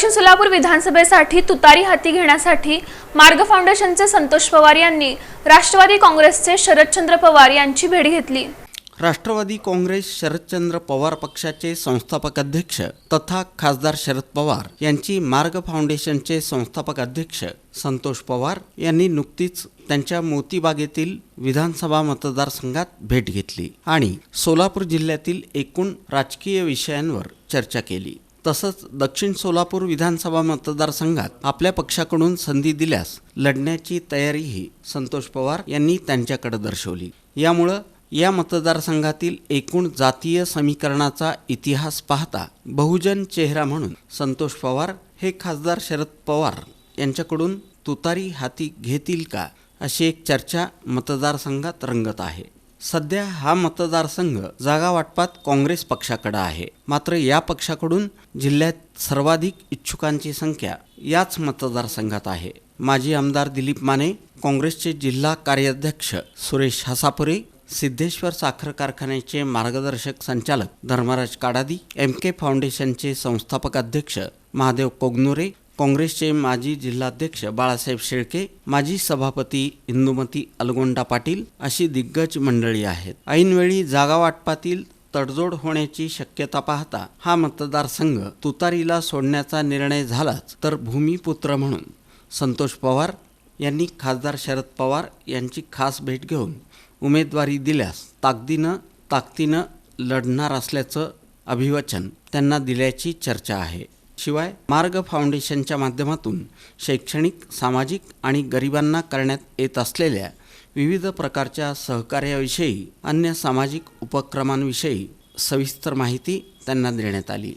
दक्षिण सोलापूर विधानसभेसाठी तुतारी हाती घेण्यासाठी मार्ग फाउंडेशनचे संतोष पवार यांनी राष्ट्रवादी काँग्रेसचे शरदचंद्र पवार यांची भेट घेतली. राष्ट्रवादी काँग्रेस शरदचंद्र पवार पक्षाचे संस्थापक अध्यक्ष तथा खासदार शरद पवार यांची मार्ग फाउंडेशनचे संस्थापक अध्यक्ष संतोष पवार यांनी नुकतीच त्यांच्या मोतीबागेतील विधानसभा मतदारसंघात भेट घेतली आणि सोलापूर जिल्ह्यातील एकूण राजकीय विषयांवर चर्चा केली. तसंच दक्षिण सोलापूर विधानसभा मतदारसंघात आपल्या पक्षाकडून संधी दिल्यास लढण्याची तयारीही संतोष पवार यांनी त्यांच्याकडे दर्शवली. यामुळं या मतदारसंघातील एकूण जातीय समीकरणाचा इतिहास पाहता बहुजन चेहरा म्हणून संतोष पवार हे खासदार शरद पवार यांच्याकडून तुतारी हाती घेतील का अशी एक चर्चा मतदारसंघात रंगत आहे. सध्या हा मतदारसंघ जागा वाटपात काँग्रेस पक्षाकडे आहे. मात्र या पक्षाकडून जिल्ह्यात सर्वाधिक इच्छुकांची संख्या याच मतदारसंघात आहे. माजी आमदार दिलीप माने काँग्रेसचे जिल्हा कार्याध्यक्ष सुरेश हसापुरे सिद्धेश्वर साखर कारखान्याचे मार्गदर्शक संचालक धर्मराज काडादी एम के फाउंडेशनचे संस्थापक अध्यक्ष महादेव कोगनुरे काँग्रेसचे माजी जिल्हाध्यक्ष बाळासाहेब शेळके माजी सभापती इंदुमती अलगोंडा पाटील अशी दिग्गज मंडळी आहेत. ऐनवेळी जागा वाटपातील तडजोड होण्याची शक्यता पाहता हा मतदारसंघ तुतारीला सोडण्याचा निर्णय झालाच तर भूमिपुत्र म्हणून संतोष पवार यांनी खासदार शरद पवार यांची खास भेट घेऊन उमेदवारी दिल्यास ताकदीनं ताकदीनं लढणार असल्याचं अभिवचन त्यांना दिल्याची चर्चा आहे. शिवाय मार्ग फाउंडेशनच्या माध्यमातून शैक्षणिक सामाजिक आणि गरिबांना करण्यात येत असलेल्या विविध प्रकारच्या सहकार्याविषयी अन्य सामाजिक उपक्रमांविषयी सविस्तर माहिती त्यांना देण्यात आली.